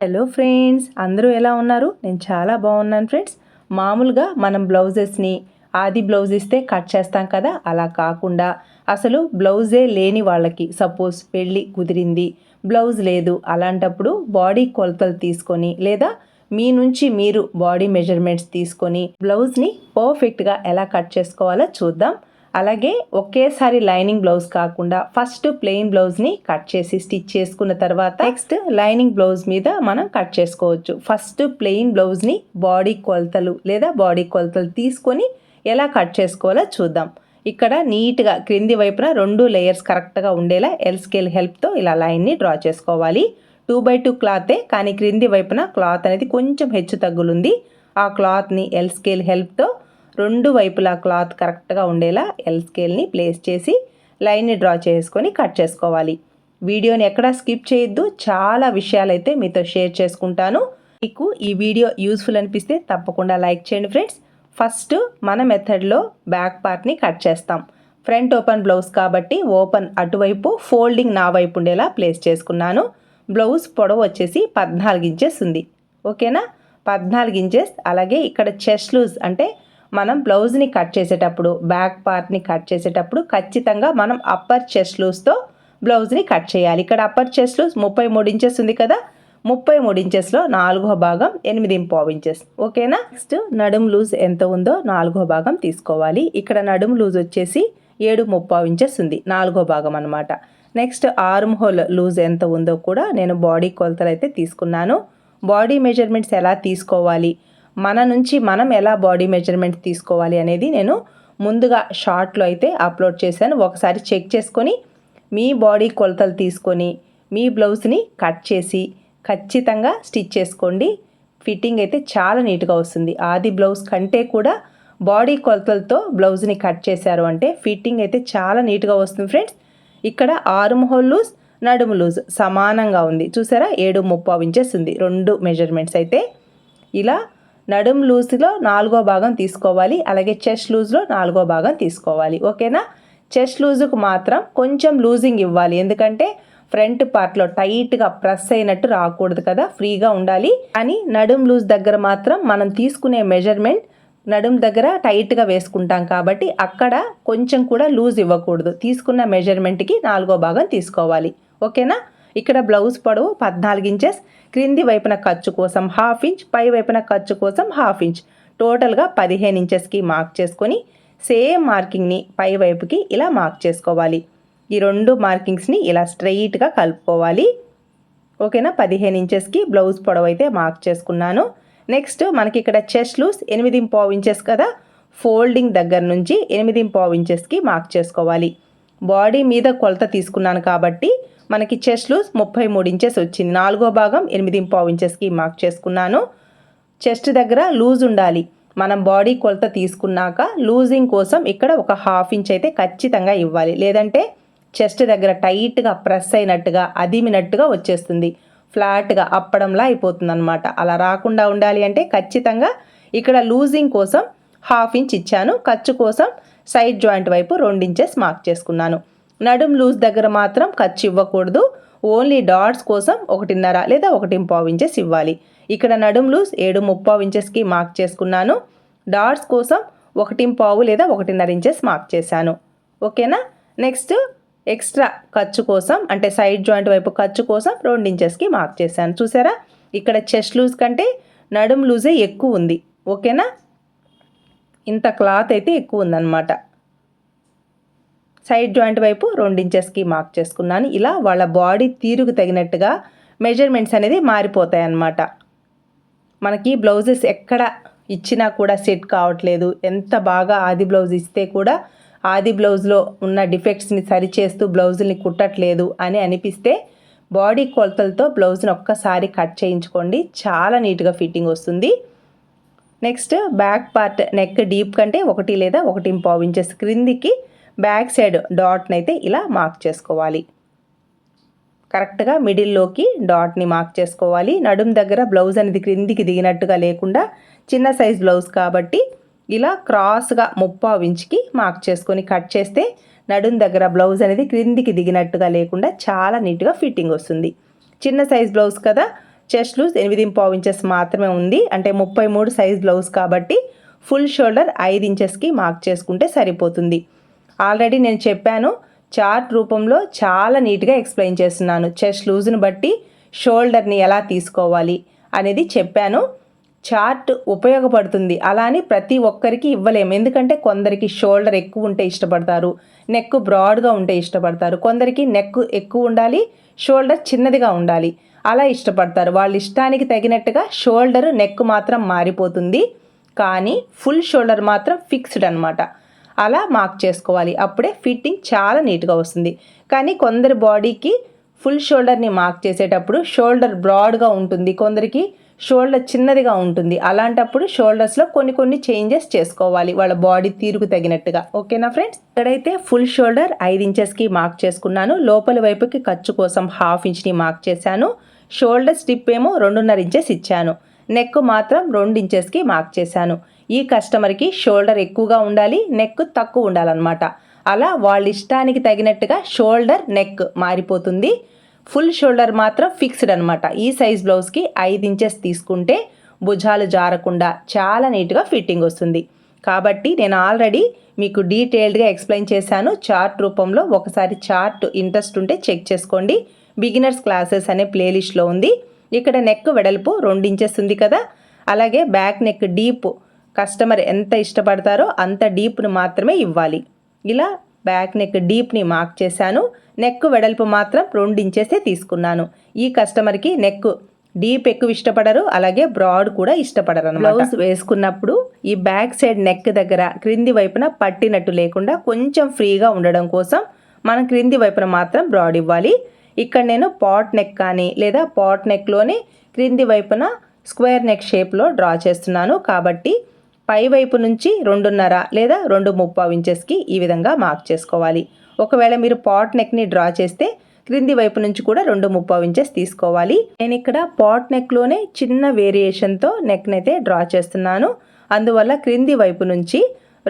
Hello friends అందరూ ఎలా ఉన్నారు? నేను చాలా బాగున్నాను ఫ్రెండ్స్ మామూలుగా మనం బ్లౌజెస్ని ఆది బ్లౌజ్ ఇస్తే కట్ చేస్తాం కదా అలా కాకుండా అసలు బ్లౌజే లేని వాళ్ళకి సపోజ్ పెళ్ళి కుదిరింది బ్లౌజ్ లేదు అలాంటప్పుడు బాడీ కొలతలు తీసుకొని లేదా మీ నుంచి మీరు బాడీ మెజర్మెంట్స్ తీసుకొని బ్లౌజ్ని పర్ఫెక్ట్గా ఎలా కట్ చేసుకోవాలో చూద్దాం. అలాగే ఒకేసారి లైనింగ్ బ్లౌజ్ కాకుండా ఫస్ట్ ప్లెయిన్ బ్లౌజ్ని కట్ చేసి స్టిచ్ చేసుకున్న తర్వాత నెక్స్ట్ లైనింగ్ బ్లౌజ్ మీద మనం కట్ చేసుకోవచ్చు. ఫస్ట్ ప్లెయిన్ బ్లౌజ్ని బాడీ కొలతలు లేదా బాడీ కొలతలు తీసుకొని ఎలా కట్ చేసుకోవాలో చూద్దాం. ఇక్కడ నీట్గా క్రింది వైపున రెండు లేయర్స్ కరెక్ట్గా ఉండేలా ఎల్ స్కేల్ హెల్ప్తో ఇలా లైన్ని డ్రా చేసుకోవాలి. టూ బై టూ క్లాతే కానీ క్రింది వైపున క్లాత్ అనేది కొంచెం హెచ్చు తగ్గులుంది. ఆ క్లాత్ని ఎల్ స్కేల్ హెల్ప్తో రెండు వైపులా క్లాత్ కరెక్ట్గా ఉండేలా ఎల్ స్కేల్ని ప్లేస్ చేసి లైన్ని డ్రా చేసుకొని కట్ చేసుకోవాలి. వీడియోని ఎక్కడా స్కిప్ చేయొద్దు. చాలా విషయాలైతే మీతో షేర్ చేసుకుంటాను. మీకు ఈ వీడియో యూస్ఫుల్ అనిపిస్తే తప్పకుండా లైక్ చేయండి ఫ్రెండ్స్ ఫస్ట్ మన మెథడ్లో బ్యాక్ పార్ట్ని కట్ చేస్తాం. ఫ్రంట్ ఓపెన్ బ్లౌజ్ కాబట్టి ఓపెన్ అటువైపు ఫోల్డింగ్ నా వైపు ఉండేలా ప్లేస్ చేసుకున్నాను. బ్లౌజ్ పొడవు వచ్చేసి పద్నాలుగు ఇంచెస్ ఉంది. ఓకేనా పద్నాలుగు ఇంచెస్ అలాగే ఇక్కడ చెస్ట్ లూజ్ అంటే మనం బ్లౌజ్ని కట్ చేసేటప్పుడు బ్యాక్ పార్ట్ని కట్ చేసేటప్పుడు ఖచ్చితంగా మనం అప్పర్ చెస్ట్ లూస్తో బ్లౌజ్ని కట్ చేయాలి. ఇక్కడ అప్పర్ చెస్ట్ లూజ్ ముప్పై మూడు ఇంచెస్ ఉంది కదా? ముప్పై మూడు ఇంచెస్లో నాలుగో భాగం ఎనిమిది పావు ఇంచెస్ ఓకేనా నెక్స్ట్ నడుం లూజ్ ఎంత ఉందో నాలుగో భాగం తీసుకోవాలి. ఇక్కడ నడుం లూజ్ వచ్చేసి ఏడు ముప్పావు ఇంచెస్ ఉంది. నాలుగో భాగం అనమాట నెక్స్ట్ ఆర్మ్ హోల్ లూజ్ ఎంత ఉందో కూడా నేను బాడీ కొలతలు అయితే తీసుకున్నాను. బాడీ మెజర్మెంట్స్ ఎలా తీసుకోవాలి? మన నుంచి మనం ఎలా బాడీ మెజర్మెంట్ తీసుకోవాలి అనేది నేను ముందుగా షార్ట్లో అయితే అప్లోడ్ చేశాను. ఒకసారి చెక్ చేసుకొని మీ బాడీ కొలతలు తీసుకొని మీ బ్లౌజ్ని కట్ చేసి ఖచ్చితంగా స్టిచ్ చేసుకోండి. ఫిట్టింగ్ అయితే చాలా నీట్గా వస్తుంది. ఆది బ్లౌజ్ కంటే కూడా బాడీ కొలతలతో బ్లౌజ్ని కట్ చేశారు అంటే ఫిట్టింగ్ అయితే చాలా నీట్గా వస్తుంది ఫ్రెండ్స్ ఇక్కడ ఆరుమ్ హోల్ లూజ్ నడుము లూజ్ సమానంగా ఉంది. చూసారా? ఏడు ముప్పావు ఇంచెస్ ఉంది. రెండు మెజర్మెంట్స్ అయితే ఇలా నడుం లూజ్లో నాలుగో భాగం తీసుకోవాలి. అలాగే చెస్ట్ లూజ్లో నాలుగో భాగం తీసుకోవాలి. ఓకేనా? చెస్ట్ లూజుకు మాత్రం కొంచెం లూజింగ్ ఇవ్వాలి. ఎందుకంటే ఫ్రంట్ పార్ట్లో టైట్గా ప్రెస్ అయినట్టు రాకూడదు కదా ఫ్రీగా ఉండాలి. కానీ నడుం లూజ్ దగ్గర మాత్రం మనం తీసుకునే మెజర్మెంట్ నడుం దగ్గర టైట్గా వేసుకుంటాం కాబట్టి అక్కడ కొంచెం కూడా లూజ్ ఇవ్వకూడదు. తీసుకున్న మెజర్మెంట్కి నాలుగో భాగం తీసుకోవాలి. ఓకేనా? ఇక్కడ బ్లౌజ్ పొడవు పద్నాలుగు ఇంచెస్ క్రింది వైపున ఖర్చు కోసం హాఫ్ ఇంచ్ పై వైపున ఖర్చు కోసం హాఫ్ ఇంచ్. టోటల్గా పదిహేను ఇంచెస్కి మార్క్ చేసుకొని సేమ్ మార్కింగ్ని పై వైపుకి ఇలా మార్క్ చేసుకోవాలి. ఈ రెండు మార్కింగ్స్ని ఇలా స్ట్రైట్గా కలుపుకోవాలి. ఓకేనా? పదిహేను ఇంచెస్కి బ్లౌజ్ పొడవు అయితే మార్క్ చేసుకున్నాను. నెక్స్ట్ మనకి ఇక్కడ చెస్ట్ లూస్ ఎనిమిది పావు ఇంచెస్ కదా? ఫోల్డింగ్ దగ్గర నుంచి ఎనిమిది పావు ఇంచెస్కి మార్క్ చేసుకోవాలి. బాడీ మీద కొలత తీసుకున్నాను కాబట్టి మనకి చెస్ట్లు ముప్పై మూడు ఇంచెస్ వచ్చింది. నాలుగో భాగం ఎనిమిది పావు ఇంచెస్కి మార్క్ చేసుకున్నాను. చెస్ట్ దగ్గర లూజ్ ఉండాలి. మనం బాడీ కొలత తీసుకున్నాక లూజింగ్ కోసం ఇక్కడ ఒక హాఫ్ ఇంచ్ అయితే ఖచ్చితంగా ఇవ్వాలి. లేదంటే చెస్ట్ దగ్గర టైట్గా ప్రెస్ అయినట్టుగా అదిమినట్టుగా వచ్చేస్తుంది. ఫ్లాట్గా అప్పడంలా అయిపోతుంది అనమాట అలా రాకుండా ఉండాలి అంటే ఖచ్చితంగా ఇక్కడ లూజింగ్ కోసం హాఫ్ ఇంచ్ ఇచ్చాను. ఖర్చు కోసం సైడ్ జాయింట్ వైపు రెండు ఇంచెస్ మార్క్ చేసుకున్నాను. నడుం లూజ్ దగ్గర మాత్రం ఖర్చు ఇవ్వకూడదు. ఓన్లీ డాట్స్ కోసం ఒకటిన్నర లేదా ఒకటి పావు ఇంచెస్ ఇవ్వాలి. ఇక్కడ నడుం లూజ్ ఏడు ముప్పావు ఇంచెస్కి మార్క్ చేసుకున్నాను. డాట్స్ కోసం ఒకటి పావు లేదా ఒకటిన్నర ఇంచెస్ మార్క్ చేశాను. ఓకేనా? నెక్స్ట్ ఎక్స్ట్రా ఖర్చు కోసం అంటే సైడ్ జాయింట్ వైపు ఖర్చు కోసం రెండు ఇంచెస్కి మార్క్ చేశాను. చూసారా? ఇక్కడ చెస్ట్ లూజ్ కంటే నడుం లూజే ఎక్కువ ఉంది. ఓకేనా? ఇంత క్లాత్ అయితే ఎక్కువ ఉందన్నమాట. సైడ్ జాయింట్ వైపు రెండు ఇంచెస్కి మార్క్ చేసుకున్నాను. ఇలా వాళ్ళ బాడీ తీరుకు తగినట్టుగా మెజర్మెంట్స్ అనేది మారిపోతాయి అన్నమాట మనకి బ్లౌజెస్ ఎక్కడ ఇచ్చినా కూడా సెట్ కావట్లేదు. ఎంత బాగా ఆది బ్లౌజ్ ఇస్తే కూడా ఆది బ్లౌజ్లో ఉన్న డిఫెక్ట్స్ని సరిచేస్తూ బ్లౌజుల్ని కుట్టట్లేదు అని అనిపిస్తే బాడీ కొలతలతో బ్లౌజ్ని ఒక్కసారి కట్ చేయించుకోండి. చాలా నీట్గా ఫిట్టింగ్ వస్తుంది. Next back part neck deep కంటే ఒకటి లేదా ఒకటి పావు ఇంచెస్ క్రిందికి బ్యాక్ సైడ్ డాట్ని అయితే ఇలా మార్క్ చేసుకోవాలి. కరెక్ట్గా మిడిల్లోకి డాట్ని మార్క్ చేసుకోవాలి. నడుం దగ్గర బ్లౌజ్ అనేది క్రిందికి దిగినట్టుగా లేకుండా చిన్న సైజ్ బ్లౌజ్ కాబట్టి ఇలా క్రాస్గా ముప్పావు ఇంచుకి మార్క్ చేసుకొని కట్ చేస్తే నడుం దగ్గర బ్లౌజ్ అనేది క్రిందికి దిగినట్టుగా లేకుండా చాలా నీట్గా ఫిట్టింగ్ వస్తుంది. చిన్న సైజ్ బ్లౌజ్ కదా చెస్ట్ లూజ్ ఎనిమిది పావు ఇంచెస్ మాత్రమే ఉంది. అంటే ముప్పై మూడు సైజ్ బ్లౌజ్ కాబట్టి ఫుల్ షోల్డర్ ఐదు ఇంచెస్కి మార్క్ చేసుకుంటే సరిపోతుంది. ఆల్రెడీ నేను చెప్పాను చార్ట్ రూపంలో చాలా నీట్గా ఎక్స్ప్లెయిన్ చేస్తున్నాను. చెస్ట్ లూజ్ని బట్టి షోల్డర్ని ఎలా తీసుకోవాలి అనేది చెప్పాను. చార్ట్ ఉపయోగపడుతుంది. అలానే ప్రతి ఒక్కరికి ఇవ్వలేము. ఎందుకంటే కొందరికి షోల్డర్ ఎక్కువ ఉంటే ఇష్టపడతారు. నెక్ బ్రాడ్గా ఉంటే ఇష్టపడతారు. కొందరికి నెక్ ఎక్కువ ఉండాలి షోల్డర్ చిన్నదిగా ఉండాలి. అలా ఇష్టపడతారు. వాళ్ళ ఇష్టానికి తగినట్టుగా షోల్డర్ నెక్ మాత్రం మారిపోతుంది. కానీ ఫుల్ షోల్డర్ మాత్రం ఫిక్స్డ్ అనమాట అలా మార్క్ చేసుకోవాలి. అప్పుడే ఫిట్టింగ్ చాలా నీట్గా వస్తుంది. కానీ కొందరి బాడీకి ఫుల్ షోల్డర్ని మార్క్ చేసేటప్పుడు షోల్డర్ బ్రాడ్గా ఉంటుంది. కొందరికి షోల్డర్ చిన్నదిగా ఉంటుంది. అలాంటప్పుడు షోల్డర్స్లో కొన్ని కొన్ని చేంజెస్ చేసుకోవాలి. వాళ్ళ బాడీ తీరుకు తగినట్టుగా. ఓకేనా ఫ్రెండ్స్? ఇక్కడైతే ఫుల్ షోల్డర్ ఐదు ఇంచెస్కి మార్క్ చేసుకున్నాను. లోపలి వైపుకి ఖర్చు కోసం హాఫ్ ఇంచ్ని మార్క్ చేశాను. షోల్డర్ స్టిప్ ఏమో రెండున్నర ఇంచెస్ ఇచ్చాను. నెక్ మాత్రం రెండు ఇంచెస్కి మార్క్ చేశాను. ఈ కస్టమర్కి షోల్డర్ ఎక్కువగా ఉండాలి నెక్ తక్కువ ఉండాలన్నమాట. అలా వాళ్ళ ఇష్టానికి తగినట్టుగా షోల్డర్ నెక్ మారిపోతుంది. ఫుల్ షోల్డర్ మాత్రం ఫిక్స్డ్ అనమాట ఈ సైజ్ బ్లౌజ్కి ఐదు ఇంచెస్ తీసుకుంటే భుజాలు జారకుండా చాలా నీట్గా ఫిట్టింగ్ వస్తుంది. కాబట్టి నేను ఆల్రెడీ మీకు డీటెయిల్డ్గా ఎక్స్ప్లెయిన్ చేశాను. చార్ట్ రూపంలో ఒకసారి చార్ట్ ఇంట్రెస్ట్ ఉంటే చెక్ చేసుకోండి. బిగినర్స్ క్లాసెస్ అనే ప్లేలిస్ట్లో ఉంది. ఇక్కడ నెక్ వెడల్పు రెండు ఇంచెస్ ఉంది కదా. అలాగే బ్యాక్ నెక్ డీప్ కస్టమర్ ఎంత ఇష్టపడతారో అంత డీప్ను మాత్రమే ఇవ్వాలి. ఇలా బ్యాక్ నెక్ డీప్ని మార్క్ చేశాను. నెక్ వెడల్పు మాత్రం రెండు తీసుకున్నాను. ఈ కస్టమర్కి నెక్ డీప్ ఎక్కువ ఇష్టపడరు అలాగే బ్రాడ్ కూడా ఇష్టపడరు బ్లౌజ్ వేసుకున్నప్పుడు ఈ బ్యాక్ సైడ్ నెక్ దగ్గర క్రింది వైపున పట్టినట్టు లేకుండా కొంచెం ఫ్రీగా ఉండడం కోసం మనం క్రింది వైపున మాత్రం బ్రాడ్ ఇవ్వాలి. ఇక్కడ నేను పాట్ నెక్ కానీ లేదా పాట్ నెక్లోనే క్రింది వైపున స్క్వేర్ నెక్ షేప్లో డ్రా చేస్తున్నాను. కాబట్టి పై వైపు నుంచి రెండున్నర లేదా రెండు ముప్పావు ఇంచెస్కి ఈ విధంగా మార్క్ చేసుకోవాలి. ఒకవేళ మీరు పాట్ నెక్ని డ్రా చేస్తే క్రింది వైపు నుంచి కూడా రెండు ముప్పావు ఇంచెస్ తీసుకోవాలి. నేను ఇక్కడ పాట్ నెక్లోనే చిన్న వేరియేషన్తో నెక్ని అయితే డ్రా చేస్తున్నాను. అందువల్ల క్రింది వైపు నుంచి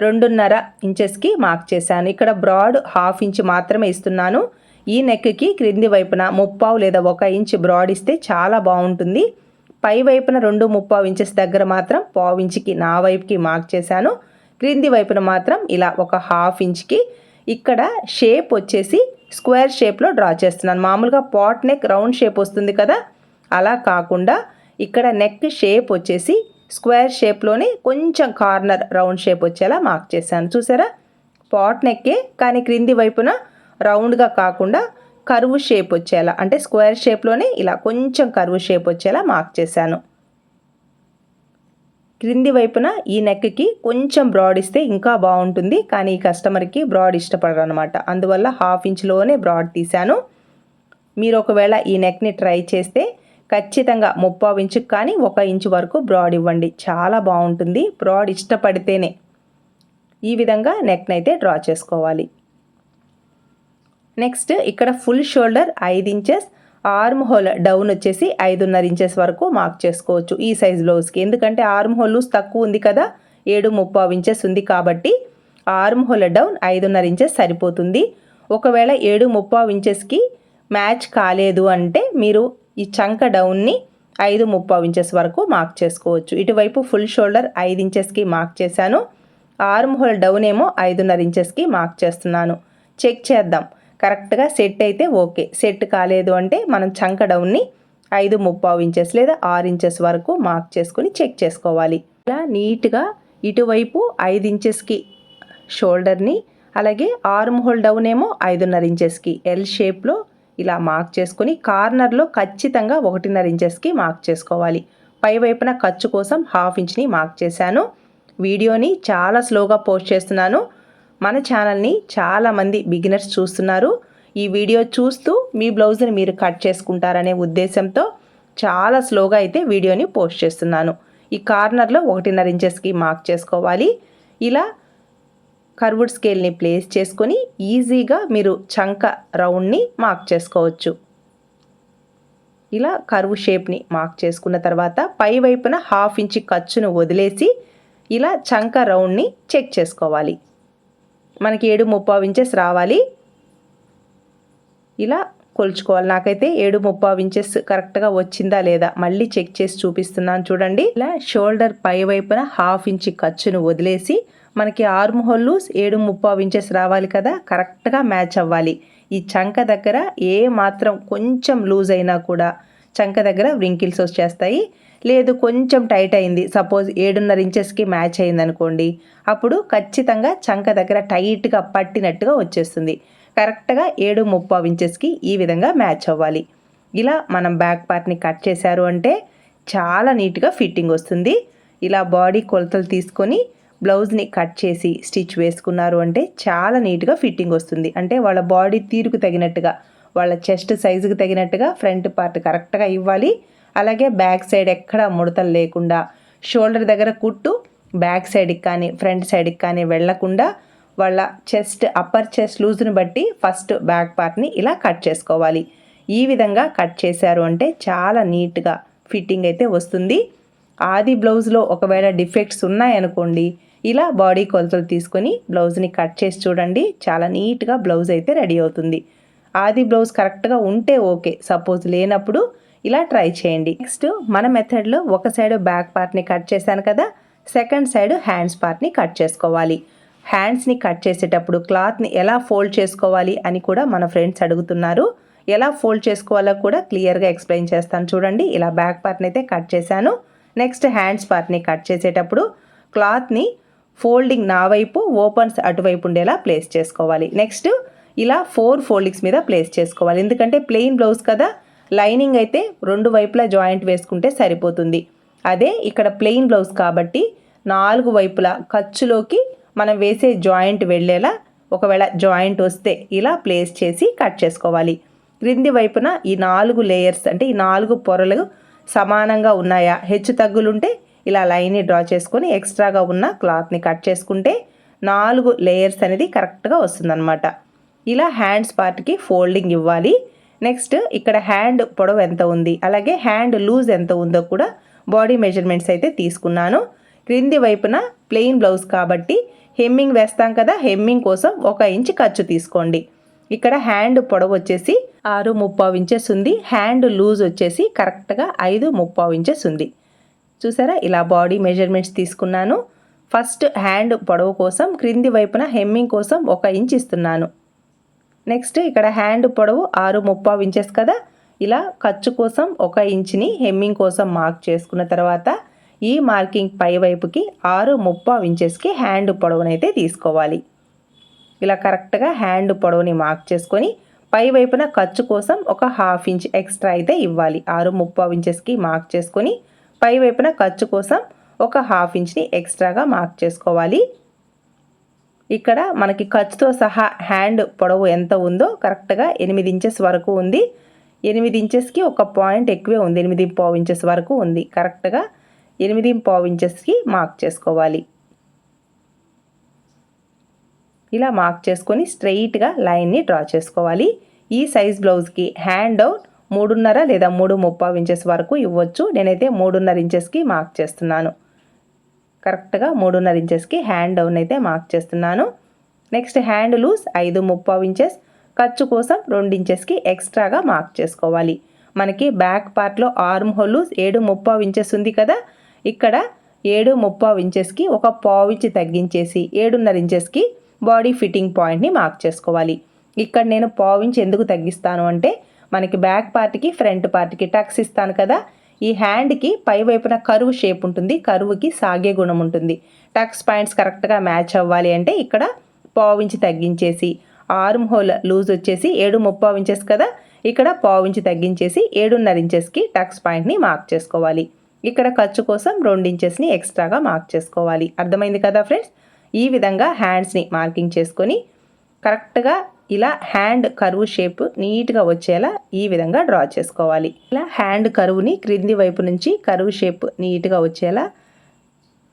రెండున్నర ఇంచెస్కి మార్క్ చేశాను. ఇక్కడ బ్రాడ్ హాఫ్ ఇంచ్ మాత్రమే ఇస్తున్నాను. ఈ నెక్కి క్రింది వైపున ముప్పావు లేదా ఒక ఇంచ్ బ్రాడ్ ఇస్తే చాలా బాగుంటుంది. పై వైపున రెండు ముప్పావు ఇంచెస్ దగ్గర మాత్రం పావు ఇంచుకి నా వైపుకి మార్క్ చేశాను. క్రింది వైపున మాత్రం ఇలా ఒక హాఫ్ ఇంచ్కి. ఇక్కడ షేప్ వచ్చేసి స్క్వేర్ షేప్లో డ్రా చేస్తున్నాను. మామూలుగా పాట్ నెక్ రౌండ్ షేప్ వస్తుంది కదా? అలా కాకుండా ఇక్కడ నెక్ షేప్ వచ్చేసి స్క్వేర్ షేప్లోనే కొంచెం కార్నర్ రౌండ్ షేప్ వచ్చేలా మార్క్ చేశాను. చూసారా? పాట్ నెక్కే కానీ క్రింది వైపున రౌండ్గా కాకుండా కరువు షేప్ వచ్చేలా అంటే స్క్వేర్ షేప్లోనే ఇలా కొంచెం కరువు షేప్ వచ్చేలా మార్క్ చేశాను. క్రింది వైపున ఈ నెక్కి కొంచెం బ్రాడ్ ఇస్తే ఇంకా బాగుంటుంది కానీ ఈ కస్టమర్కి బ్రాడ్ ఇష్టపడరు అనమాట అందువల్ల హాఫ్ ఇంచ్లోనే బ్రాడ్ తీశాను. మీరు ఒకవేళ ఈ నెక్ని ట్రై చేస్తే ఖచ్చితంగా ముప్పావు ఇంచు కానీ ఒక ఇంచు వరకు బ్రాడ్ ఇవ్వండి. చాలా బాగుంటుంది. బ్రాడ్ ఇష్టపడితేనే ఈ విధంగా నెక్ని అయితే డ్రా చేసుకోవాలి. నెక్స్ట్ ఇక్కడ ఫుల్ షోల్డర్ ఐదు ఇంచెస్ ఆర్మ్ హోల్ డౌన్ వచ్చేసి ఐదున్నర ఇంచెస్ వరకు మార్క్ చేసుకోవచ్చు ఈ సైజ్ బ్లౌజ్కి ఎందుకంటే ఆర్మ్ హోల్ లూస్ తక్కువ ఉంది కదా ఏడు ముప్పావు ఇంచెస్ ఉంది కాబట్టి ఆర్మ్ హోల్ డౌన్ ఐదున్నర ఇంచెస్ సరిపోతుంది. ఒకవేళ ఏడు ముప్పావు ఇంచెస్కి మ్యాచ్ కాలేదు అంటే మీరు ఈ చంక డౌన్ని ఐదు ముప్పావు ఇంచెస్ వరకు మార్క్ చేసుకోవచ్చు. ఇటువైపు ఫుల్ షోల్డర్ ఐదు ఇంచెస్కి మార్క్ చేశాను. ఆర్మ్ హోల్ డౌన్ ఏమో ఐదున్నర ఇంచెస్కి మార్క్ చేస్తున్నాను. చెక్ చేద్దాం. కరెక్ట్గా సెట్ అయితే ఓకే. సెట్ కాలేదు అంటే మనం చంక డౌన్ని ఐదు ముప్పావు ఇంచెస్ లేదా ఆరు ఇంచెస్ వరకు మార్క్ చేసుకొని చెక్ చేసుకోవాలి. ఇలా నీట్గా ఇటువైపు ఐదు ఇంచెస్కి షోల్డర్ని అలాగే ఆర్మ్ హోల్ డౌన్ ఏమో ఐదున్నర ఇంచెస్కి ఎల్ షేప్లో ఇలా మార్క్ చేసుకొని కార్నర్లో ఖచ్చితంగా ఒకటిన్నర ఇంచెస్కి మార్క్ చేసుకోవాలి. పై వైపున ఖర్చు కోసం హాఫ్ ఇంచ్ని మార్క్ చేశాను. వీడియోని చాలా స్లోగా పోస్ట్ చేస్తున్నాను. మన ఛానల్ని చాలామంది బిగినర్స్ చూస్తున్నారు. ఈ వీడియో చూస్తూ మీ బ్లౌజ్ని మీరు కట్ చేసుకుంటారనే ఉద్దేశంతో చాలా స్లోగా అయితే వీడియోని పోస్ట్ చేస్తున్నాను. ఈ కార్నర్లో ఒకటిన్నర ఇంచెస్కి మార్క్ చేసుకోవాలి. ఇలా కర్వుడ్ స్కేల్ని ప్లేస్ చేసుకొని ఈజీగా మీరు చంక రౌండ్ని మార్క్ చేసుకోవచ్చు. ఇలా కరువు షేప్ని మార్క్ చేసుకున్న తర్వాత పై వైపున హాఫ్ ఇంచ్ ఖర్చును వదిలేసి ఇలా చంక రౌండ్ని చెక్ చేసుకోవాలి. మనకి ఏడు ముప్పావు ఇంచెస్ రావాలి. ఇలా కొలుచుకోవాలి. నాకైతే ఏడు ముప్పావు ఇంచెస్ కరెక్ట్గా వచ్చిందా లేదా మళ్ళీ చెక్ చేసి చూపిస్తున్నాను. చూడండి. ఇలా షోల్డర్ పై వైపున హాఫ్ ఇంచ్ ఖర్చును వదిలేసి మనకి ఆర్మ్ హోల్లు ఏడు ముప్పావు ఇంచెస్ రావాలి కదా కరెక్ట్గా మ్యాచ్ అవ్వాలి. ఈ చంక దగ్గర ఏ మాత్రం కొంచెం లూజ్ అయినా కూడా చంక దగ్గర వ్రింకిల్స్ వచ్చేస్తాయి. లేదు కొంచెం టైట్ అయింది. సపోజ్ ఏడున్నర ఇంచెస్కి మ్యాచ్ అయింది అనుకోండి అప్పుడు ఖచ్చితంగా చంక దగ్గర టైట్గా పట్టినట్టుగా వచ్చేస్తుంది. కరెక్ట్గా ఏడు ముప్పావు ఇంచెస్కి ఈ విధంగా మ్యాచ్ అవ్వాలి. ఇలా మనం బ్యాక్ పార్ట్ని కట్ చేశారు అంటే చాలా నీట్గా ఫిట్టింగ్ వస్తుంది. ఇలా బాడీ కొలతలు తీసుకొని బ్లౌజ్ని కట్ చేసి స్టిచ్ వేసుకున్నారు అంటే చాలా నీట్గా ఫిట్టింగ్ వస్తుంది. అంటే వాళ్ళ బాడీ తీరుకు తగినట్టుగా వాళ్ళ చెస్ట్ సైజుకి తగినట్టుగా ఫ్రంట్ పార్ట్ కరెక్ట్గా ఇవ్వాలి. అలాగే బ్యాక్ సైడ్ ఎక్కడ ముడతలు లేకుండా షోల్డర్ దగ్గర కుట్టు బ్యాక్ సైడ్కి కానీ ఫ్రంట్ సైడ్కి కానీ వెళ్ళకుండా వాళ్ళ చెస్ట్ అప్పర్ చెస్ట్ లూజ్ని బట్టి ఫస్ట్ బ్యాక్ పార్ట్ని ఇలా కట్ చేసుకోవాలి. ఈ విధంగా కట్ చేశారు అంటే చాలా నీట్గా ఫిట్టింగ్ అయితే వస్తుంది. ఆది బ్లౌజ్లో ఒకవేళ డిఫెక్ట్స్ ఉన్నాయనుకోండి ఇలా బాడీ కొలతలు తీసుకొని బ్లౌజ్ని కట్ చేసి చూడండి చాలా నీట్గా బ్లౌజ్ అయితే రెడీ అవుతుంది. ఆది బ్లౌజ్ కరెక్ట్గా ఉంటే ఓకే సపోజ్ లేనప్పుడు ఇలా ట్రై చేయండి. నెక్స్ట్ మన మెథడ్లో ఒక సైడ్ బ్యాక్ పార్ట్ని కట్ చేశాను కదా సెకండ్ సైడ్ హ్యాండ్స్ పార్ట్ని కట్ చేసుకోవాలి. హ్యాండ్స్ని కట్ చేసేటప్పుడు క్లాత్ని ఎలా ఫోల్డ్ చేసుకోవాలి అని కూడా మన ఫ్రెండ్స్ అడుగుతున్నారు. ఎలా ఫోల్డ్ చేసుకోవాలో కూడా క్లియర్గా ఎక్స్ప్లెయిన్ చేస్తాను చూడండి. ఇలా బ్యాక్ పార్ట్ని అయితే కట్ చేశాను. నెక్స్ట్ హ్యాండ్స్ పార్ట్ని కట్ చేసేటప్పుడు క్లాత్ని ఫోల్డింగ్ నా వైపు ఓపెన్స్ అటువైపు ఉండేలా ప్లేస్ చేసుకోవాలి. నెక్స్ట్ ఇలా ఫోర్ ఫోల్డింగ్స్ మీద ప్లేస్ చేసుకోవాలి. ఎందుకంటే ప్లెయిన్ బ్లౌజ్ కదా లైనింగ్ అయితే రెండు వైపులా జాయింట్ వేసుకుంటే సరిపోతుంది. అదే ఇక్కడ ప్లెయిన్ బ్లౌజ్ కాబట్టి నాలుగు వైపులా ఖర్చులోకి మనం వేసే జాయింట్ వెళ్ళేలా ఒకవేళ జాయింట్ వస్తే ఇలా ప్లేస్ చేసి కట్ చేసుకోవాలి. క్రింది వైపున ఈ నాలుగు లేయర్స్ అంటే ఈ నాలుగు పొరలు సమానంగా ఉన్నాయా? హెచ్చు తగ్గులుంటే ఇలా లైన్ని డ్రా చేసుకొని ఎక్స్ట్రాగా ఉన్న క్లాత్ని కట్ చేసుకుంటే నాలుగు లేయర్స్ అనేది కరెక్ట్గా వస్తుందన్నమాట. ఇలా హ్యాండ్స్ పార్ట్కి ఫోల్డింగ్ ఇవ్వాలి. నెక్స్ట్ ఇక్కడ హ్యాండ్ పొడవు ఎంత ఉంది? అలాగే హ్యాండ్ లూజ్ ఎంత ఉందో కూడా బాడీ మెజర్మెంట్స్ అయితే తీసుకున్నాను. క్రింది వైపున ప్లెయిన్ బ్లౌజ్ కాబట్టి హెమ్మింగ్ వేస్తాం కదా హెమ్మింగ్ కోసం ఒక ఇంచ్ ఖర్చు తీసుకోండి. ఇక్కడ హ్యాండ్ పొడవు వచ్చేసి ఆరు ముప్పావు ఇంచెస్ ఉంది. హ్యాండ్ లూజ్ వచ్చేసి కరెక్ట్గా ఐదు ముప్పావు ఇంచెస్ ఉంది. చూసారా? ఇలా బాడీ మెజర్మెంట్స్ తీసుకున్నాను. ఫస్ట్ హ్యాండ్ పొడవు కోసం క్రింది వైపున హెమ్మింగ్ కోసం ఒక ఇంచ్ ఇస్తున్నాను. నెక్స్ట్ ఇక్కడ హ్యాండ్ పొడవు ఆరు ముప్పావు ఇంచెస్ కదా? ఇలా ఖర్చు కోసం ఒక ఇంచుని హెమ్మింగ్ కోసం మార్క్ చేసుకున్న తర్వాత ఈ మార్కింగ్ పై వైపుకి ఆరు ముప్పావు ఇంచెస్కి హ్యాండ్ పొడవునైతే తీసుకోవాలి. ఇలా కరెక్ట్గా హ్యాండ్ పొడవుని మార్క్ చేసుకొని పై వైపున ఖర్చు కోసం ఒక హాఫ్ ఇంచ్ ఎక్స్ట్రా అయితే ఇవ్వాలి. ఆరు ముప్పావు ఇంచెస్కి మార్క్ చేసుకొని పై వైపున ఖర్చు కోసం ఒక హాఫ్ ఇంచ్ని ఎక్స్ట్రాగా మార్క్ చేసుకోవాలి. ఇక్కడ మనకి ఖర్చుతో సహా హ్యాండ్ పొడవు ఎంత ఉందో కరెక్ట్గా ఎనిమిది ఇంచెస్ వరకు ఉంది. ఎనిమిది ఇంచెస్కి ఒక పాయింట్ ఎక్కువే ఉంది. ఎనిమిది పావు ఇంచెస్ వరకు ఉంది. కరెక్ట్గా ఎనిమిది పావు ఇంచెస్కి మార్క్ చేసుకోవాలి. ఇలా మార్క్ చేసుకొని స్ట్రెయిట్గా లైన్ని డ్రా చేసుకోవాలి. ఈ సైజ్ బ్లౌజ్కి హ్యాండ్ అవుట్ మూడున్నర లేదా మూడు ముప్పావు ఇంచెస్ వరకు ఇవ్వచ్చు. నేనైతే మూడున్నర ఇంచెస్కి మార్క్ చేస్తున్నాను. కరెక్ట్గా మూడున్నర ఇంచెస్కి హ్యాండ్ డౌన్ అయితే మార్క్ చేస్తున్నాను. నెక్స్ట్ హ్యాండ్ లూజ్ ఐదు ముప్పావు ఇంచెస్. ఖర్చు కోసం రెండు ఇంచెస్కి ఎక్స్ట్రాగా మార్క్ చేసుకోవాలి. మనకి బ్యాక్ పార్ట్లో ఆర్మ్ హోల్ లూజ్ ఏడు ముప్పావు ఇంచెస్ ఉంది కదా. ఇక్కడ ఏడు ముప్పావు ఇంచెస్కి ఒక పావు ఇంచ్ తగ్గించేసి ఏడున్నర ఇంచెస్కి బాడీ ఫిట్టింగ్ పాయింట్ని మార్క్ చేసుకోవాలి. ఇక్కడ నేను పావు ఇంచ్ ఎందుకు తగ్గిస్తాను అంటే మనకి బ్యాక్ పార్ట్కి ఫ్రంట్ పార్ట్కి టక్స్ ఇస్తాను కదా. ఈ హ్యాండ్కి పై వైపున కరువు షేప్ ఉంటుంది. కరువుకి సాగే గుణం ఉంటుంది. టక్స్ పాయింట్స్ కరెక్ట్గా మ్యాచ్ అవ్వాలి అంటే ఇక్కడ పావించి తగ్గించేసి ఆర్మ్ హోల్ లూజ్ వచ్చేసి ఏడు ముప్పావు ఇంచెస్ కదా? ఇక్కడ పావు తగ్గించేసి ఏడున్నర ఇంచెస్కి టక్స్ పాయింట్ని మార్క్ చేసుకోవాలి. ఇక్కడ ఖర్చు కోసం రెండు ఇంచెస్ని ఎక్స్ట్రాగా మార్క్ చేసుకోవాలి. అర్థమైంది కదా ఫ్రెండ్స్ ఈ విధంగా హ్యాండ్స్ని మార్కింగ్ చేసుకొని కరెక్ట్గా ఇలా హ్యాండ్ కరువు షేప్ నీట్గా వచ్చేలా ఈ విధంగా డ్రా చేసుకోవాలి. ఇలా హ్యాండ్ కరువుని క్రింది వైపు నుంచి కరువు షేప్ నీట్గా వచ్చేలా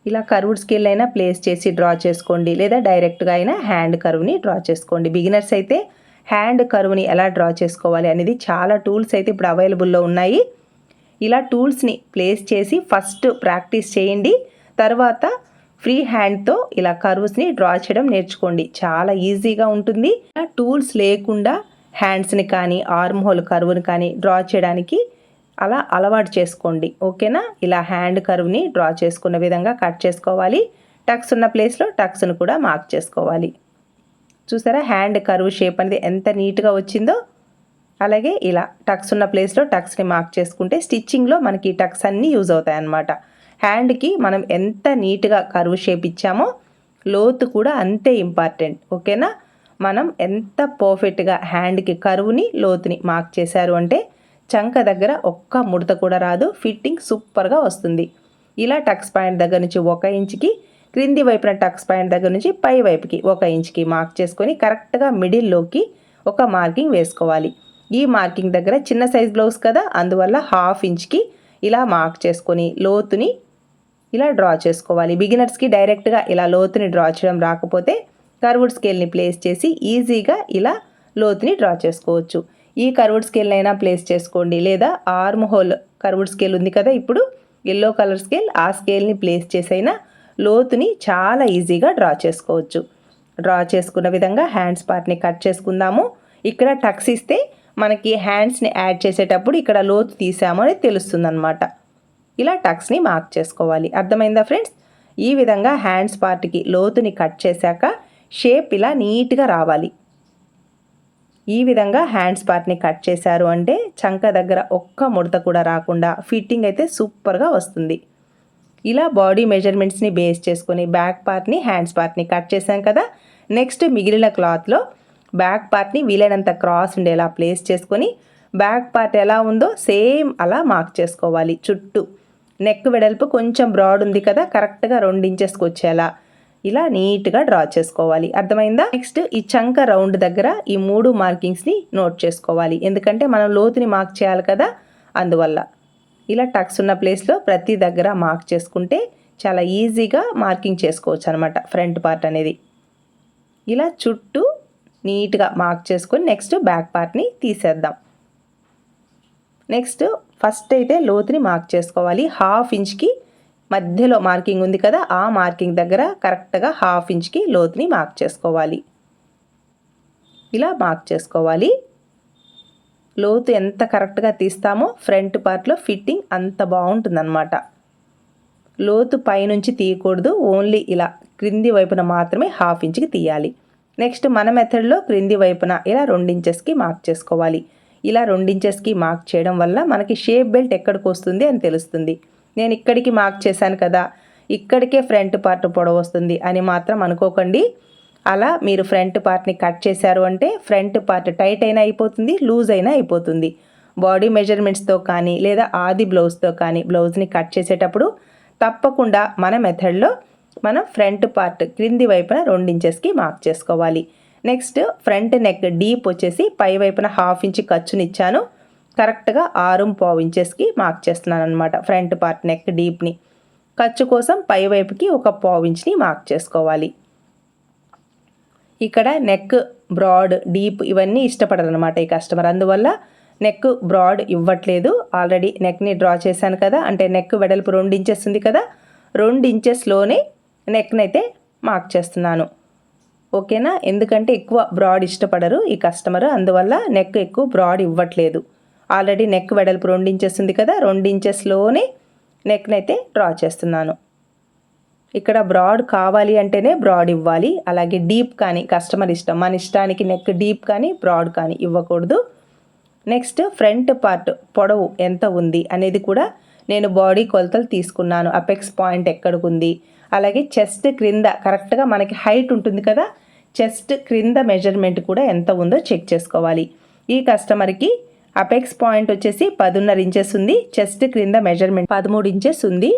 ఇలా కరువుడ్ స్కేల్ అయినా ప్లేస్ చేసి డ్రా చేసుకోండి. లేదా డైరెక్ట్గా అయినా హ్యాండ్ కరువుని డ్రా చేసుకోండి. బిగినర్స్ అయితే హ్యాండ్ కరువుని ఎలా డ్రా చేసుకోవాలి అనేది చాలా టూల్స్ అయితే ఇప్పుడు అవైలబుల్లో ఉన్నాయి. ఇలా టూల్స్ని ప్లేస్ చేసి ఫస్ట్ ప్రాక్టీస్ చేయండి. తర్వాత ఫ్రీ హ్యాండ్తో ఇలా కర్వ్స్ని డ్రా చేయడం నేర్చుకోండి. చాలా ఈజీగా ఉంటుంది. టూల్స్ లేకుండా హ్యాండ్స్ని కానీ ఆర్మ్ హోల్ కరువుని కానీ డ్రా చేయడానికి అలా అలవాటు చేసుకోండి. ఓకేనా? ఇలా హ్యాండ్ కర్వ్ని డ్రా చేసుకున్న విధంగా కట్ చేసుకోవాలి. టక్స్ ఉన్న ప్లేస్లో టక్స్ను కూడా మార్క్ చేసుకోవాలి. చూసారా? హ్యాండ్ కర్వ్ షేప్ అనేది ఎంత నీట్గా వచ్చిందో? అలాగే ఇలా టక్స్ ఉన్న ప్లేస్లో టక్స్ని మార్క్ చేసుకుంటే స్టిచ్చింగ్లో మనకి టక్స్ అన్నీ యూజ్ అవుతాయి అన్నమాట హ్యాండ్కి మనం ఎంత నీట్గా కరువు షేప్ ఇచ్చామో లోతు కూడా అంతే ఇంపార్టెంట్ ఓకేనా? మనం ఎంత పర్ఫెక్ట్గా హ్యాండ్కి కరువుని లోతుని మార్క్ చేశారు అంటే చంక దగ్గర ఒక్క ముడత కూడా రాదు ఫిట్టింగ్ సూపర్గా వస్తుంది. ఇలా టక్స్ పాయింట్ దగ్గర నుంచి ఒక ఇంచుకి క్రింది వైపున టక్స్ పాయింట్ దగ్గర నుంచి పై వైపుకి ఒక ఇంచుకి మార్క్ చేసుకొని కరెక్ట్గా మిడిల్లోకి ఒక మార్కింగ్ వేసుకోవాలి. ఈ మార్కింగ్ దగ్గర చిన్న సైజ్ బ్లౌజ్ కదా అందువల్ల హాఫ్ ఇంచ్కి ఇలా మార్క్ చేసుకొని లోతుని ఇలా డ్రా చేసుకోవాలి. బిగినర్స్కి డైరెక్ట్గా ఇలా లోతుని డ్రా చేయడం రాకపోతే కర్వుడ్ స్కేల్ని ప్లేస్ చేసి ఈజీగా ఇలా లోతుని డ్రా చేసుకోవచ్చు. ఈ కర్వుడ్ స్కేల్ అయినా ప్లేస్ చేసుకోండి. లేదా ఆర్మ్ హోల్ కర్వుడ్ స్కేల్ ఉంది కదా ఇప్పుడు ఎల్లో కలర్ స్కేల్ ఆ స్కేల్ని ప్లేస్ చేసైనా లోతుని చాలా ఈజీగా డ్రా చేసుకోవచ్చు. డ్రా చేసుకున్న విధంగా హ్యాండ్స్ పార్ట్ని కట్ చేసుకుందాము. ఇక్కడ టక్స్ ఇస్తే మనకి హ్యాండ్స్ని యాడ్ చేసేటప్పుడు ఇక్కడ లోతు తీసాము అని తెలుస్తుంది అనమాట ఇలా టక్స్ని మార్క్ చేసుకోవాలి. అర్థమైందా ఫ్రెండ్స్? ఈ విధంగా హ్యాండ్స్ పార్ట్కి లోతుని కట్ చేశాక షేప్ ఇలా నీట్గా రావాలి. ఈ విధంగా హ్యాండ్స్ పార్ట్ని కట్ చేశారు అంటే చంక దగ్గర ఒక్క ముడత కూడా రాకుండా ఫిట్టింగ్ అయితే సూపర్గా వస్తుంది. ఇలా బాడీ మెజర్మెంట్స్ని బేస్ చేసుకొని బ్యాక్ పార్ట్ని హ్యాండ్స్ పార్ట్ని కట్ చేశాం కదా? నెక్స్ట్ మిగిలిన క్లాత్లో బ్యాక్ పార్ట్ని వీలైనంత క్రాస్ ఉండేలా ప్లేస్ చేసుకొని బ్యాక్ పార్ట్ ఎలా ఉందో సేమ్ అలా మార్క్ చేసుకోవాలి. చుట్టూ నెక్ వెడల్పు కొంచెం బ్రాడ్ ఉంది కదా కరెక్ట్గా రెండు ఇంచెస్కి వచ్చేలా. ఇలా నీట్గా డ్రా చేసుకోవాలి. అర్థమైందా? నెక్స్ట్ ఈ చంక రౌండ్ దగ్గర ఈ మూడు మార్కింగ్స్ని నోట్ చేసుకోవాలి. ఎందుకంటే మనం లోతుని మార్క్ చేయాలి కదా అందువల్ల. ఇలా టక్స్ ఉన్న ప్లేస్లో ప్రతి దగ్గర మార్క్ చేసుకుంటే చాలా ఈజీగా మార్కింగ్ చేసుకోవచ్చు అనమాట ఫ్రంట్ పార్ట్ అనేది. ఇలా చుట్టూ నీట్గా మార్క్ చేసుకొని నెక్స్ట్ బ్యాక్ పార్ట్ని తీసేద్దాం. నెక్స్ట్ ఫస్ట్ అయితే లోతుని మార్క్ చేసుకోవాలి. హాఫ్ ఇంచ్కి మధ్యలో మార్కింగ్ ఉంది కదా ఆ మార్కింగ్ దగ్గర కరెక్ట్గా హాఫ్ ఇంచ్కి లోతుని మార్క్ చేసుకోవాలి. ఇలా మార్క్ చేసుకోవాలి. లోతు ఎంత కరెక్ట్గా తీస్తామో ఫ్రంట్ పార్ట్లో ఫిట్టింగ్ అంత బాగుంటుందన్నమాట. లోతు పైనుంచి తీయకూడదు ఓన్లీ ఇలా క్రింది వైపున మాత్రమే హాఫ్ ఇంచ్కి తీయాలి. నెక్స్ట్ మన మెథడ్లో క్రింది వైపున ఇలా రెండించెస్కి మార్క్ చేసుకోవాలి. ఇలా రెండించెస్కి మార్క్ చేయడం వల్ల మనకి షేప్ బెల్ట్ ఎక్కడికి వస్తుంది అని తెలుస్తుంది. నేను ఇక్కడికి మార్క్ చేశాను కదా ఇక్కడికే ఫ్రంట్ పార్ట్ పొడవు వస్తుంది అని మాత్రం అనుకోకండి. అలా మీరు ఫ్రంట్ పార్ట్ని కట్ చేశారు అంటే ఫ్రంట్ పార్ట్ టైట్ అయినా అయిపోతుంది లూజ్ అయినా అయిపోతుంది. బాడీ మెజర్మెంట్స్తో కానీ లేదా ఆది బ్లౌజ్తో కానీ బ్లౌజ్ని కట్ చేసేటప్పుడు తప్పకుండా మన మెథడ్లో మనం ఫ్రంట్ పార్ట్ క్రింది వైపున రెండు ఇంచెస్కి మార్క్ చేసుకోవాలి. నెక్స్ట్ ఫ్రంట్ నెక్ డీప్ వచ్చేసి పై వైపున హాఫ్ ఇంచ్ ఖర్చునిచ్చాను కరెక్ట్గా ఆరు పావు ఇంచెస్కి మార్క్ చేస్తున్నాను అనమాట ఫ్రంట్ పార్ట్ నెక్ డీప్ని ఖర్చు కోసం పై వైపుకి ఒక పావు ఇంచ్ని మార్క్ చేసుకోవాలి. ఇక్కడ నెక్ బ్రాడ్ డీప్ ఇవన్నీ ఇష్టపడరు అనమాట ఈ కస్టమర్. అందువల్ల నెక్ బ్రాడ్ ఇవ్వట్లేదు. ఆల్రెడీ నెక్ని డ్రా చేశాను కదా అంటే నెక్ వెడల్పు రెండు ఇంచెస్ ఉంది కదా రెండు ఇంచెస్లోనే నెక్ని అయితే మార్క్ చేస్తున్నాను. ఓకేనా? ఎందుకంటే ఎక్కువ బ్రాడ్ ఇష్టపడరు ఈ కస్టమర్. అందువల్ల నెక్ ఎక్కువ బ్రాడ్ ఇవ్వట్లేదు. ఆల్రెడీ నెక్ వెడల్పు రెండు ఇంచెస్ ఉంది కదా రెండు ఇంచెస్లోనే నెక్ని అయితే డ్రా చేస్తున్నాను. ఇక్కడ బ్రాడ్ కావాలి అంటేనే బ్రాడ్ ఇవ్వాలి. అలాగే డీప్ కానీ కస్టమర్ ఇష్టం మన ఇష్టానికి నెక్ డీప్ కానీ బ్రాడ్ కానీ ఇవ్వకూడదు. నెక్స్ట్ ఫ్రంట్ పార్ట్ పొడవు ఎంత ఉంది అనేది కూడా నేను బాడీ కొలతలు తీసుకున్నాను. అపెక్స్ పాయింట్ ఎక్కడికి ఉంది అలాగే చెస్ట్ క్రింద కరెక్ట్గా మనకి హైట్ ఉంటుంది కదా చెస్ట్ క్రింద మెజర్మెంట్ కూడా ఎంత ఉందో చెక్ చేసుకోవాలి. ఈ కస్టమర్కి అపెక్స్ పాయింట్ వచ్చేసి పదున్నర ఇంచెస్ ఉంది చెస్ట్ క్రింద మెజర్మెంట్ పదమూడు ఇంచెస్ ఉంది.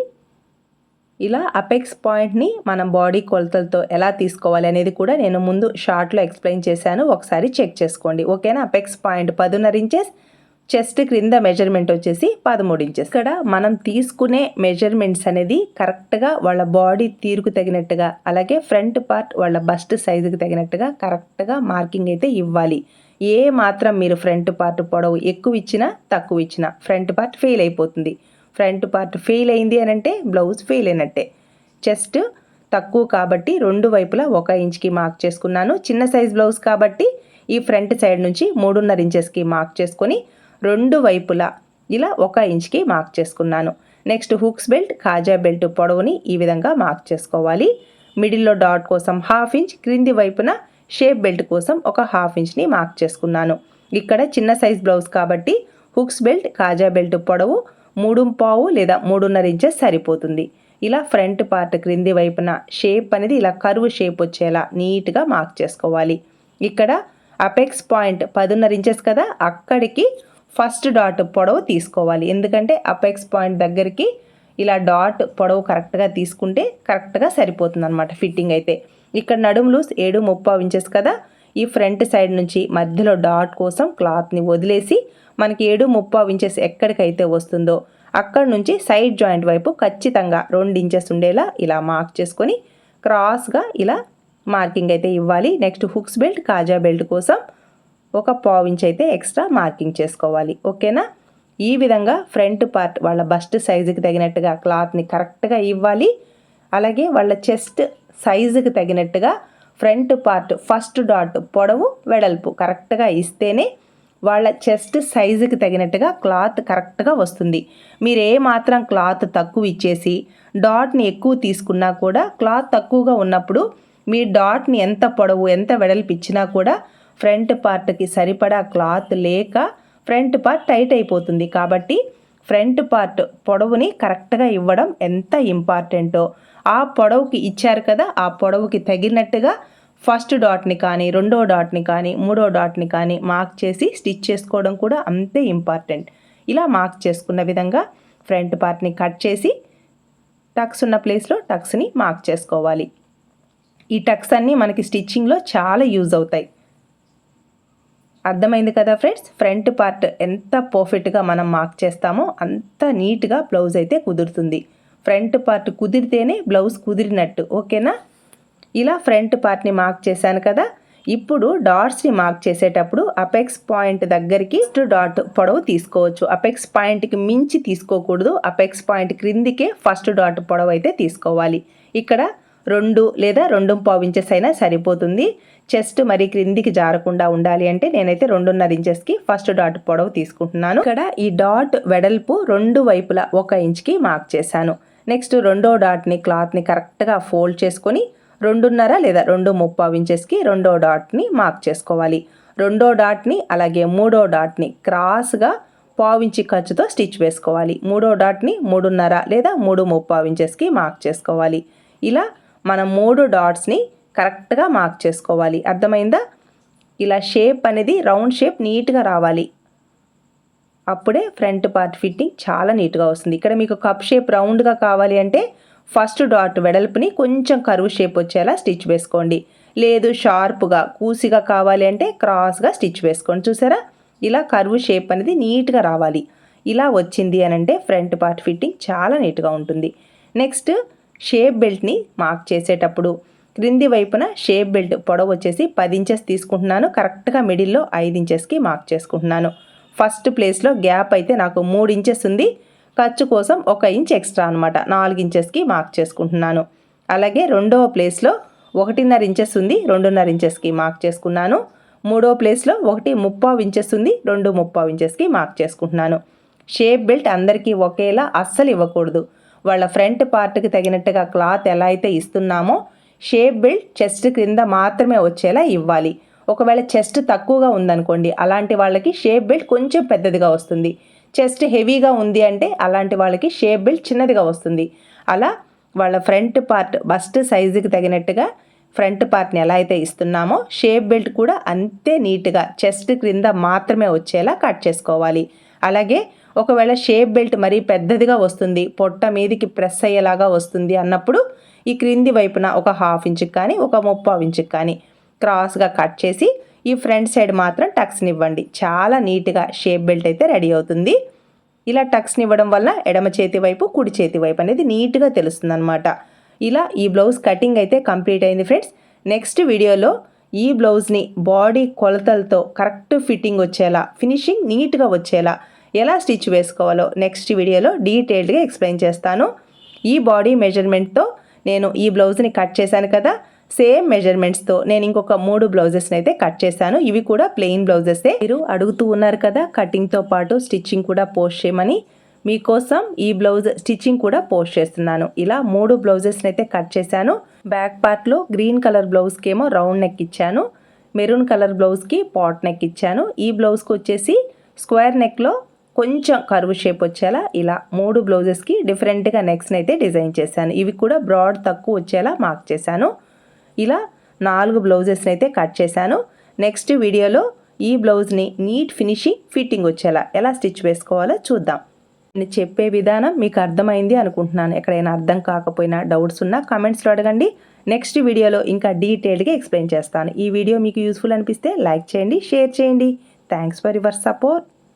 ఇలా అపెక్స్ పాయింట్ని మనం బాడీ కొలతలతో ఎలా తీసుకోవాలి అనేది కూడా నేను ముందు షార్ట్లో ఎక్స్ప్లెయిన్ చేశాను ఒకసారి చెక్ చేసుకోండి. ఓకేనా? అపెక్స్ పాయింట్ పదున్నర ఇంచెస్ చెస్ట్ క్రింద మెజర్మెంట్ వచ్చేసి పదమూడు ఇంచెస్ ఇక్కడ మనం తీసుకునే మెజర్మెంట్స్ అనేది కరెక్ట్గా వాళ్ళ బాడీ తీరుకు తగినట్టుగా అలాగే ఫ్రంట్ పార్ట్ వాళ్ళ బస్ట్ సైజుకి తగినట్టుగా కరెక్ట్గా మార్కింగ్ అయితే ఇవ్వాలి. ఏ మాత్రం మీరు ఫ్రంట్ పార్ట్ పొడవు ఎక్కువ ఇచ్చినా తక్కువ ఇచ్చినా ఫ్రంట్ పార్ట్ ఫెయిల్ అయిపోతుంది. ఫ్రంట్ పార్ట్ ఫెయిల్ అయింది అని అంటే బ్లౌజ్ ఫెయిల్ అయినట్టే. చెస్ట్ తక్కువ కాబట్టి రెండు వైపులా ఒక ఇంచ్కి మార్క్ చేసుకున్నాను. చిన్న సైజ్ బ్లౌజ్ కాబట్టి ఈ ఫ్రంట్ సైడ్ నుంచి మూడున్నర ఇంచెస్కి మార్క్ చేసుకొని రెండు వైపులా ఇలా ఒక ఇంచ్కి మార్క్ చేసుకున్నాను. నెక్స్ట్ హుక్స్ బెల్ట్ కాజా బెల్ట్ పొడవుని ఈ విధంగా మార్క్ చేసుకోవాలి. మిడిల్లో డాట్ కోసం హాఫ్ ఇంచ్ క్రింది వైపున షేప్ బెల్ట్ కోసం ఒక హాఫ్ ఇంచ్ని మార్క్ చేసుకున్నాను. ఇక్కడ చిన్న సైజ్ బ్లౌజ్ కాబట్టి హుక్స్ బెల్ట్ కాజా బెల్ట్ పొడవు మూడు పావు లేదా మూడున్నర ఇంచెస్ సరిపోతుంది. ఇలా ఫ్రంట్ పార్ట్ క్రింది వైపున షేప్ అనేది ఇలా కరువు షేప్ వచ్చేలా నీట్గా మార్క్ చేసుకోవాలి. ఇక్కడ అపెక్స్ పాయింట్ పదున్నర ఇంచెస్ కదా అక్కడికి ఫస్ట్ డాట్ పొడవు తీసుకోవాలి. ఎందుకంటే అపెక్స్ పాయింట్ దగ్గరికి ఇలా డాట్ పొడవు కరెక్ట్గా తీసుకుంటే కరెక్ట్గా సరిపోతుంది అనమాట ఫిట్టింగ్ అయితే. ఇక్కడ నడుము లూస్ ఏడు ముప్పావు ఇంచెస్ కదా. ఈ ఫ్రంట్ సైడ్ నుంచి మధ్యలో డాట్ కోసం క్లాత్ని వదిలేసి మనకి ఏడు ముప్పావు ఇంచెస్ ఎక్కడికైతే వస్తుందో అక్కడ నుంచి సైడ్ జాయింట్ వైపు ఖచ్చితంగా రెండు ఇంచెస్ ఉండేలా ఇలా మార్క్ చేసుకొని క్రాస్గా ఇలా మార్కింగ్ అయితే ఇవ్వాలి. నెక్స్ట్ హుక్స్ బెల్ట్ కాజా బెల్ట్ కోసం ఒక పావు ఇంచ్ అయితే ఎక్స్ట్రా మార్కింగ్ చేసుకోవాలి. ఓకేనా? ఈ విధంగా ఫ్రంట్ పార్ట్ వాళ్ళ బస్ట్ సైజుకి తగినట్టుగా క్లాత్ని కరెక్ట్గా ఇవ్వాలి. అలాగే వాళ్ళ చెస్ట్ సైజుకి తగినట్టుగా ఫ్రంట్ పార్ట్ ఫస్ట్ డాట్ పొడవు వెడల్పు కరెక్ట్గా ఇస్తేనే వాళ్ళ చెస్ట్ సైజుకి తగినట్టుగా క్లాత్ కరెక్ట్గా వస్తుంది. మీరు ఏ మాత్రం క్లాత్ తక్కువ ఇచ్చేసి డాట్ని ఎక్కువ తీసుకున్నా కూడా క్లాత్ తక్కువగా ఉన్నప్పుడు మీ డాట్ని ఎంత పొడవు ఎంత వెడల్పు ఇచ్చినా కూడా ఫ్రంట్ పార్ట్కి సరిపడా క్లాత్ లేక ఫ్రంట్ పార్ట్ టైట్ అయిపోతుంది. కాబట్టి ఫ్రంట్ పార్ట్ పొడవుని కరెక్ట్గా ఇవ్వడం ఎంత ఇంపార్టెంటో. ఆ పొడవుకి ఇచ్చారు కదా ఆ పొడవుకి తగినట్టుగా ఫస్ట్ డాట్ని కానీ రెండో డాట్ని కానీ మూడో డాట్ని కానీ మార్క్ చేసి స్టిచ్ చేసుకోవడం కూడా అంతే ఇంపార్టెంట్. ఇలా మార్క్ చేసుకున్న విధంగా ఫ్రంట్ పార్ట్ని కట్ చేసి టక్స్ ఉన్న ప్లేస్లో టక్స్ని మార్క్ చేసుకోవాలి. ఈ టక్స్ అన్నీ మనకి స్టిచ్చింగ్లో చాలా యూజ్ అవుతాయి. అర్థమైంది కదా ఫ్రెండ్స్? ఫ్రంట్ పార్ట్ ఎంత పర్ఫెక్ట్గా మనం మార్క్ చేస్తామో అంత నీట్గా బ్లౌజ్ అయితే కుదురుతుంది. ఫ్రంట్ పార్ట్ కుదిరితేనే బ్లౌజ్ కుదిరినట్టు ఓకేనా? ఇలా ఫ్రంట్ పార్ట్ని మార్క్ చేశాను కదా? ఇప్పుడు డాట్స్ని మార్క్ చేసేటప్పుడు అపెక్స్ పాయింట్ దగ్గరికి డాట్ పొడవు తీసుకోవచ్చు. అపెక్స్ పాయింట్కి మించి తీసుకోకూడదు. అపెక్స్ పాయింట్ క్రిందికే ఫస్ట్ డాట్ పొడవు అయితే తీసుకోవాలి. ఇక్కడ రెండు లేదా రెండు పావు ఇంచెస్ అయినా సరిపోతుంది. చెస్ట్ మరి క్రిందికి జారకుండా ఉండాలి అంటే నేనైతే రెండున్నర ఇంచెస్కి ఫస్ట్ డాట్ పొడవు తీసుకుంటున్నాను. ఇక్కడ ఈ డాట్ వెడల్పు రెండు వైపులా ఒక ఇంచ్కి మార్క్ చేశాను. నెక్స్ట్ రెండో డాట్ని క్లాత్ని కరెక్ట్గా ఫోల్డ్ చేసుకొని రెండున్నర లేదా రెండు ముప్పావు ఇంచెస్కి రెండో డాట్ని మార్క్ చేసుకోవాలి. రెండో డాట్ని అలాగే మూడో డాట్ని క్రాస్గా పావించి ఖర్చుతో స్టిచ్ వేసుకోవాలి. మూడో డాట్ని మూడున్నర లేదా మూడు ముప్పావు ఇంచెస్కి మార్క్ చేసుకోవాలి. ఇలా మనం మూడు డాట్స్ని కరెక్ట్గా మార్క్ చేసుకోవాలి. అర్థమైందా? ఇలా షేప్ అనేది రౌండ్ షేప్ నీట్గా రావాలి. అప్పుడే ఫ్రంట్ పార్ట్ ఫిట్టింగ్ చాలా నీట్గా వస్తుంది. ఇక్కడ మీకు కప్ షేప్ రౌండ్గా కావాలి అంటే ఫస్ట్ డాట్ వెడల్పుని కొంచెం కరువు షేప్ వచ్చేలా స్టిచ్ వేసుకోండి. లేదు షార్ప్గా కూసిగా కావాలి అంటే క్రాస్గా స్టిచ్ వేసుకోండి. చూసారా? ఇలా కరువు షేప్ అనేది నీట్గా రావాలి. ఇలా వచ్చింది అని అంటే ఫ్రంట్ పార్ట్ ఫిట్టింగ్ చాలా నీట్గా ఉంటుంది. నెక్స్ట్ షేప్ బెల్ట్ని మార్క్ చేసేటప్పుడు. క్రింది వైపున షేప్ బెల్ట్ పొడవు వచ్చేసి పది ఇంచెస్ తీసుకుంటున్నాను. కరెక్ట్గా మిడిల్లో ఐదు ఇంచెస్కి మార్క్ చేసుకుంటున్నాను. ఫస్ట్ ప్లేస్లో గ్యాప్ అయితే నాకు మూడు ఇంచెస్ ఉంది. ఖర్చు కోసం ఒక ఇంచ్ ఎక్స్ట్రా అనమాట నాలుగు ఇంచెస్కి మార్క్ చేసుకుంటున్నాను. అలాగే రెండవ ప్లేస్లో ఒకటిన్నర ఇంచెస్ ఉంది. రెండున్నర ఇంచెస్కి మార్క్ చేసుకున్నాను. మూడో ప్లేస్లో ఒకటి ముప్పావు ఇంచెస్ ఉంది. రెండు ముప్పావు ఇంచెస్కి మార్క్ చేసుకుంటున్నాను. షేప్ బెల్ట్ అందరికీ ఒకేలా అస్సలు ఇవ్వకూడదు. వాళ్ళ ఫ్రంట్ పార్ట్కి తగినట్టుగా క్లాత్ ఎలా అయితే ఇస్తున్నామో షేప్ బిల్డ్ చెస్ట్ క్రింద మాత్రమే వచ్చేలా ఇవ్వాలి. ఒకవేళ చెస్ట్ తక్కువగా ఉందనుకోండి అలాంటి వాళ్ళకి షేప్ బిల్డ్ కొంచెం పెద్దదిగా వస్తుంది. చెస్ట్ హెవీగా ఉంది అంటే అలాంటి వాళ్ళకి షేప్ బిల్డ్ చిన్నదిగా వస్తుంది. అలా వాళ్ళ ఫ్రంట్ పార్ట్ బస్ట్ సైజుకి తగినట్టుగా ఫ్రంట్ పార్ట్ని ఎలా అయితే ఇస్తున్నామో షేప్ బెల్ట్ కూడా అంతే నీట్గా చెస్ట్ క్రింద మాత్రమే వచ్చేలా కట్ చేసుకోవాలి. అలాగే ఒకవేళ షేప్ బెల్ట్ మరీ పెద్దదిగా వస్తుంది పొట్ట మీదికి ప్రెస్ అయ్యేలాగా వస్తుంది అన్నప్పుడు ఈ క్రింది వైపున ఒక హాఫ్ ఇంచుకి కానీ ఒక ముప్పావు ఇంచుకి కానీ క్రాస్గా కట్ చేసి ఈ ఫ్రంట్ సైడ్ మాత్రం టక్స్ని ఇవ్వండి. చాలా నీట్గా షేప్ బెల్ట్ అయితే రెడీ అవుతుంది. ఇలా టక్స్ని ఇవ్వడం వల్ల ఎడమ చేతి వైపు కుడి చేతి వైపు అనేది నీట్గా తెలుస్తుంది అనమాట ఇలా ఈ బ్లౌజ్ కటింగ్ అయితే కంప్లీట్ అయింది ఫ్రెండ్స్ నెక్స్ట్ వీడియోలో ఈ బ్లౌజ్ని బాడీ కొలతలతో కరెక్ట్ ఫిట్టింగ్ వచ్చేలా ఫినిషింగ్ నీట్గా వచ్చేలా ఎలా స్టిచ్ వేసుకోవాలో నెక్స్ట్ వీడియోలో డీటెయిల్డ్గా ఎక్స్ప్లెయిన్ చేస్తాను. ఈ బాడీ మెజర్మెంట్తో నేను ఈ బ్లౌజ్ని కట్ చేశాను కదా సేమ్ మెజర్మెంట్స్తో నేను ఇంకొక మూడు బ్లౌజెస్ని అయితే కట్ చేశాను. ఇవి కూడా ప్లెయిన్ బ్లౌజెసే. మీరు అడుగుతూ ఉన్నారు కదా కటింగ్తో పాటు స్టిచ్చింగ్ కూడా పోస్ట్ చేయమని. మీకోసం ఈ బ్లౌజ్ స్టిచ్చింగ్ కూడా పోస్ట్ చేస్తున్నాను. ఇలా మూడు బ్లౌజెస్ని అయితే కట్ చేశాను. బ్యాక్ పార్ట్లో గ్రీన్ కలర్ బ్లౌజ్కి ఏమో రౌండ్ నెక్ ఇచ్చాను. మెరూన్ కలర్ బ్లౌజ్కి పాట్ నెక్ ఇచ్చాను. ఈ బ్లౌజ్కి వచ్చేసి స్క్వేర్ నెక్లో కొంచెం కరువు షేప్ వచ్చేలా ఇలా మూడు బ్లౌజెస్కి డిఫరెంట్గా నెక్స్ని అయితే డిజైన్ చేశాను. ఇవి కూడా బ్రాడ్ తక్కువ వచ్చేలా మార్క్ చేశాను. ఇలా నాలుగు బ్లౌజెస్ని అయితే కట్ చేశాను. నెక్స్ట్ వీడియోలో ఈ బ్లౌజ్ని నీట్ ఫినిషింగ్ ఫిట్టింగ్ వచ్చేలా ఎలా స్టిచ్ వేసుకోవాలో చూద్దాం. నేను చెప్పే విధానం మీకు అర్థమైంది అనుకుంటున్నాను. ఎక్కడైనా అర్థం కాకపోయినా డౌట్స్ ఉన్నా కామెంట్స్లో అడగండి. నెక్స్ట్ వీడియోలో ఇంకా డీటెయిల్డ్గా ఎక్స్ప్లెయిన్ చేస్తాను. ఈ వీడియో మీకు యూస్ఫుల్ అనిపిస్తే లైక్ చేయండి షేర్ చేయండి. Thanks for your support